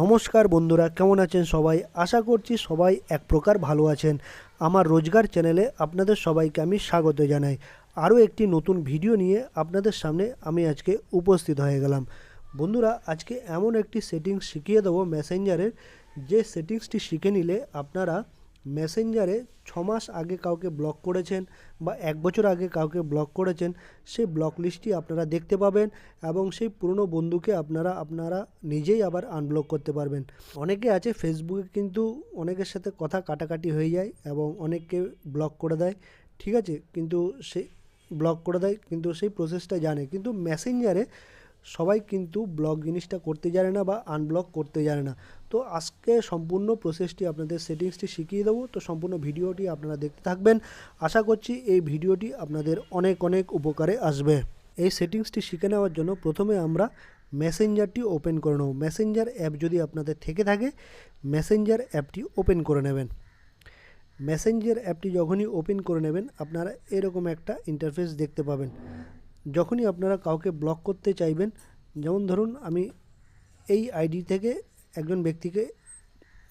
নমস্কার বন্ধুরা, কেমন আছেন সবাই? আশা করছি সবাই এক প্রকার ভালো আছেন। আমার রোজগার চ্যানেলে আপনাদের সবাইকে আমি স্বাগত জানাই। আরও একটি নতুন ভিডিও নিয়ে আপনাদের সামনে আমি আজকে উপস্থিত হয়ে গেলাম। বন্ধুরা, আজকে এমন একটি সেটিংস শিখিয়ে দেবো মেসেঞ্জারের। যে সেটিংসটি শিখে নিলে আপনারা মেসেঞ্জারে ছ মাস আগে কাউকে ব্লক করেছেন বা এক বছর আগে কাউকে ব্লক করেছেন, সেই ব্লক লিস্টটি আপনারা দেখতে পাবেন এবং সেই পুরনো বন্ধুকে আপনারা আপনারা নিজেই আবার আনব্লক করতে পারবেন। অনেকে আছে ফেসবুকে কিন্তু অনেকের সাথে কথা কাটাকাটি হয়ে যায় এবং অনেককে ব্লক করে দেয়, ঠিক আছে? কিন্তু সে ব্লক করে দেয়, কিন্তু সেই প্রসেসটা জানে। কিন্তু মেসেঞ্জারে সবাই কিন্তু ব্লক জিনিসটা করতে জানে না বা আনব্লক করতে জানে না। তো আজকে সম্পূর্ণ প্রসেসটি আপনাদের সেটিংসটি শিখিয়ে দেবো। তো সম্পূর্ণ ভিডিওটি আপনারা দেখতে থাকবেন। আশা করছি এই ভিডিওটি আপনাদের অনেক অনেক উপকারে আসবে। এই সেটিংসটি শিখে নেওয়ার জন্য প্রথমে আমরা মেসেঞ্জারটি ওপেন করে নেব। মেসেঞ্জার অ্যাপ যদি আপনাদের থেকে থাকে মেসেঞ্জার অ্যাপটি ওপেন করে নেবেন। মেসেঞ্জার অ্যাপটি যখনই ওপেন করে নেবেন, আপনারা এরকম একটা ইন্টারফেস দেখতে পাবেন। যখনই আপনারা কাউকে ব্লক করতে চাইবেন, যেমন ধরুন আমি এই আইডি থেকে একজন ব্যক্তিকে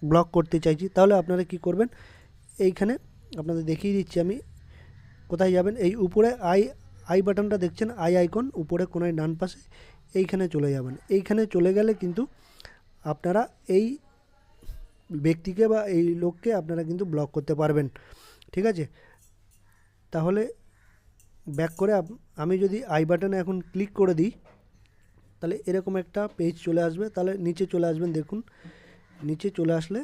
ব্লক করতে চাইছি, তাহলে আপনারা কি করবেন? এইখানে আপনাদের দেখিয়ে দিচ্ছি আমি কোথায় যাবেন। এই উপরে আই আই বাটনটা দেখছেন আই আইকন উপরে কোনায় ডান পাশে, এইখানে চলে যাবেন। এইখানে চলে গেলে কিন্তু আপনারা এই ব্যক্তিকে বা এই লোককে আপনারা কিন্তু ব্লক করতে পারবেন। ঠিক আছে? তাহলে ব্যাক করে আমি যদি আই বাটনে এখন ক্লিক করে দিই, তাহলে এরকম একটা পেজ চলে আসবে। তাহলে নিচে চলে আসবেন, দেখুন। নিচে চলে আসলে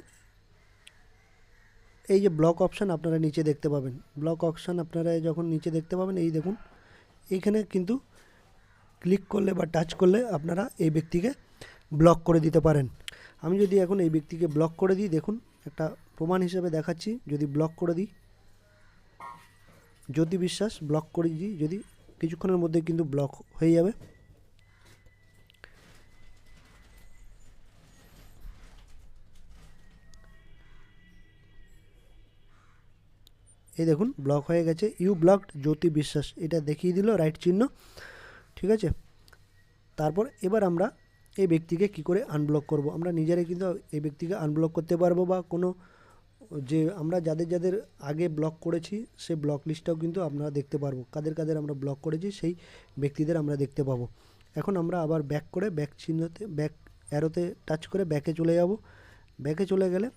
এই যে ব্লক অপশান আপনারা নিচে দেখতে পাবেন। ব্লক অপশান আপনারা যখন নিচে দেখতে পাবেন, এই দেখুন এইখানে কিন্তু ক্লিক করলে বা টাচ করলে আপনারা এই ব্যক্তিকে ব্লক করে দিতে পারেন। আমি যদি এখন এই ব্যক্তিকে ব্লক করে দিই, দেখুন, একটা প্রমাণ হিসেবে দেখাচ্ছি। যদি ব্লক করে দিই জ্যোতি বিশ্বাস ব্লক করে দিই যদি কিছুক্ষণের মধ্যে কিন্তু ব্লক হয়ে যাবে। এই দেখুন ব্লক হয়ে গেছে। ইউ ব্লকড জ্যোতি বিশ্বাস, এটা দেখিয়ে দিল রাইট চিহ্ন। ঠিক আছে? তারপর এবার আমরা এই ব্যক্তিকে কি করে আনব্লক করব? আমরা নিজেরাই কিন্তু এই ব্যক্তিকে আনব্লক করতে পারব বা কোনো যে আমরা যাদের যাদের আগে ব্লক করেছি সে ব্লক লিস্টটাও কিন্তু আমরা দেখতে পারব। কাদের কাদের আমরা ব্লক করেছি, সেই ব্যক্তিদের আমরা দেখতে পাবো। এখন আমরা আবার ব্যাক করে ব্যাক চিহ্নতে ব্যাক অ্যারোতে টাচ করে ব্যাকে চলে যাব। ব্যাকে চলে গেলে,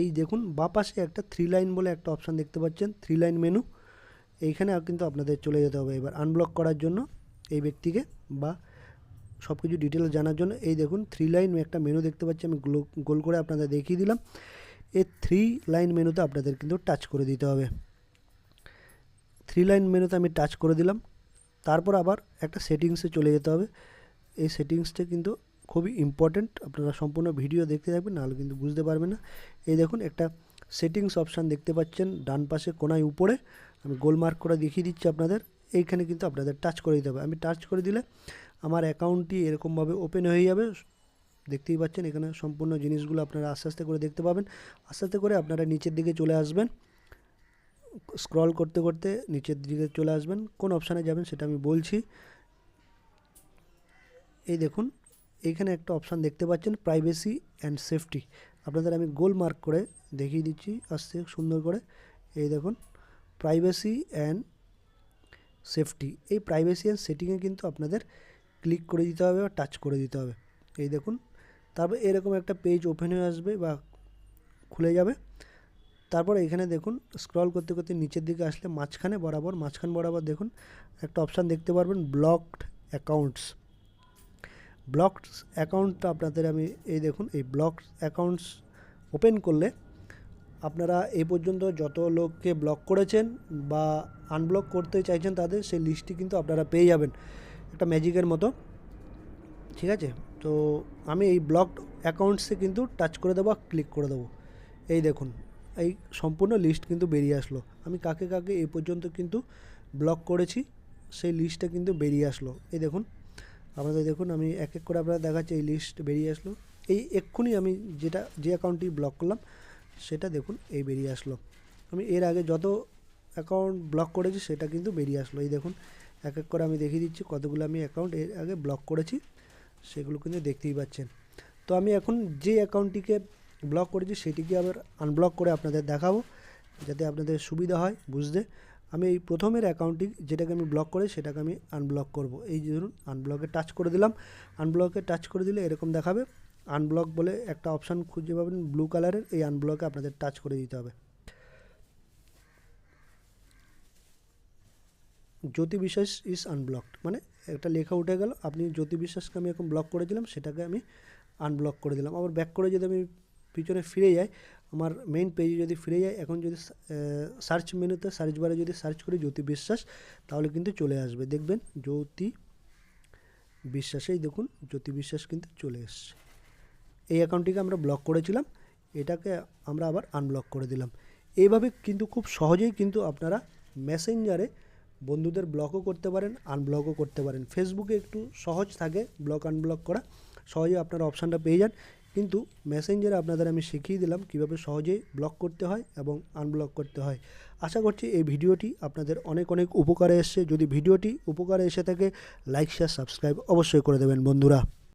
এই দেখুন, বা পাশে একটা থ্রি লাইন বলে একটা অপশান দেখতে পাচ্ছেন থ্রি লাইন মেনু এইখানে কিন্তু আপনাদের চলে যেতে হবে এবার আনব্লক করার জন্য এই ব্যক্তিকে বা সব কিছু ডিটেলস জানার জন্য। এই দেখুন থ্রি লাইন একটা মেনু দেখতে পাচ্ছি, আমি গোল করে আপনাদের দেখিয়ে দিলাম। এই থ্রি লাইন মেনুতে আপনাদের কিন্তু টাচ করে দিতে হবে। থ্রি লাইন মেনুতে আমি টাচ করে দিলাম। তারপর আবার একটা সেটিংসে চলে যেতে হবে। এই সেটিংসটা কিন্তু খুবই ইম্পর্ট্যান্ট আপনারা সম্পূর্ণ ভিডিও দেখতে থাকবেন, নাহলে কিন্তু বুঝতে পারবেন না। এই দেখুন, একটা সেটিংস অপশান দেখতে পাচ্ছেন, ডান পাশে কোনায় উপরে। আমি গোল মার্ক করে দেখিয়ে দিচ্ছি আপনাদের। এইখানে কিন্তু আপনাদের টাচ করে দিতে হবে। আমি টাচ করে দিলে আমার অ্যাকাউন্টটি এরকমভাবে ওপেন হয়ে যাবে। দেখতেই পাচ্ছেন, এখানে সম্পূর্ণ জিনিসগুলো আপনারা আস্তে আস্তে করে দেখতে পাবেন। আস্তে আস্তে করে আপনারা নিচের দিকে চলে আসবেন। স্ক্রল করতে করতে নিচের দিকে চলে আসবেন। কোন অপশানে যাবেন সেটা আমি বলছি। এই দেখুন এইখানে একটা অপশান দেখতে পাচ্ছেন প্রাইভেসি অ্যান্ড সেফটি আপনাদের আমি গোল মার্ক করে দেখিয়ে দিচ্ছি, আস্তে সুন্দর করে। এই দেখুন প্রাইভেসি অ্যান্ড সেফটি এই প্রাইভেসি অ্যান্ড সেটিংয়ে কিন্তু আপনাদের ক্লিক করে দিতে হবে বা টাচ করে দিতে হবে। এই দেখুন তারপর এরকম একটা পেজ ওপেন হয়ে আসবে বা খুলে যাবে। তারপর এখানে দেখুন স্ক্রল করতে করতে নিচের দিকে আসলে মাঝখানে বরাবর, মাঝখান বরাবর দেখুন, একটা অপশান দেখতে পারবেন ব্লকড অ্যাকাউন্টস ব্লকড অ্যাকাউন্টটা আপনাদের আমি এই দেখুন, এই ব্লক অ্যাকাউন্টস ওপেন করলে আপনারা এই পর্যন্ত যত লোককে ব্লক করেছেন বা আনব্লক করতে চাইছেন তাদের, সেই লিস্টটি কিন্তু আপনারা পেয়ে যাবেন। একটা ম্যাজিকের মতো। ঠিক আছে? তো আমি এই ব্লকড অ্যাকাউন্টসে কিন্তু টাচ করে দেবো ক্লিক করে দেবো। এই দেখুন, এই সম্পূর্ণ লিস্ট কিন্তু বেরিয়ে আসলো। আমি কাকে কাকে এই পর্যন্ত কিন্তু ব্লক করেছি, সেই লিস্টটা কিন্তু বেরিয়ে আসলো। এই দেখুন, আপনাদের দেখুন, আমি এক এক করে আপনারা দেখাচ্ছি, এই লিস্ট বেরিয়ে আসলো। এই এক্ষুনি আমি যেটা, যে অ্যাকাউন্টটি ব্লক করলাম, সেটা দেখুন, এই বেরিয়ে আসলো। আমি এর আগে যত অ্যাকাউন্ট ব্লক করেছি, সেটা কিন্তু বেরিয়ে আসলো। এই দেখুন, এক এক করে আমি দেখিয়ে দিচ্ছি, কতগুলো আমি অ্যাকাউন্ট এর আগে ব্লক করেছি। সেগুলো কিন্তু দেখতেই পাচ্ছেন। তো আমি এখন যে অ্যাকাউন্টটিকে ব্লক করেছি, সেটিকে আবার আনব্লক করে আপনাদের দেখাবো, যাতে আপনাদের সুবিধা হয় বুঝতে। আমি এই প্রথমের অ্যাকাউন্টটি যেটাকে আমি ব্লক করে, সেটাকে আমি আনব্লক করব। এই যে ধরুন আনব্লকে টাচ করে দিলাম। আনব্লকে টাচ করে দিলে এরকম দেখাবে। আনব্লক বলে একটা অপশান খুঁজে পাবেন ব্লু কালারের এই আনব্লকে আপনাদের টাচ করে দিতে হবে। জ্যোতি বিশ্বাস ইজ আনব্লকড মানে একটা লেখা উঠে গেল, আপনি জ্যোতি বিশ্বাসকে আমি এখন ব্লক করে দিলাম সেটাকে আমি আনব্লক করে দিলাম। আবার ব্যাক করে যদি আমি পিছনে ফিরে যাই, আমার মেইন পেজে যদি ফিরে যাই, এখন যদি সার্চ মেনুতে সার্চ বারে যদি সার্চ করি জ্যোতি বিশ্বাস, তাহলে কিন্তু চলে আসবে। দেখবেন জ্যোতি বিশ্বাসেই দেখুন, জ্যোতি বিশ্বাস কিন্তু চলে এসছে। এই অ্যাকাউন্টটিকে আমরা ব্লক করেছিলাম, এটাকে আমরা আবার আনব্লক করে দিলাম। এইভাবে কিন্তু খুব সহজেই কিন্তু আপনারা মেসেঞ্জারে বন্ধুদের ব্লকও করতে পারেন আনব্লকও করতে পারেন। ফেসবুকে একটু সহজ থাকে ব্লক আনব্লক করা। সহজে আপনারা অপশানটা পেয়ে যান। কিন্তু মেসেঞ্জারে আপনাদের আমি শিখিয়ে দিলাম কীভাবে সহজেই ব্লক করতে হয় এবং আনব্লক করতে হয়। আশা করছি এই ভিডিওটি আপনাদের অনেক অনেক উপকারে এসছে। যদি ভিডিওটি উপকারে এসে থাকে লাইক শেয়ার সাবস্ক্রাইব অবশ্যই করে দেবেন বন্ধুরা।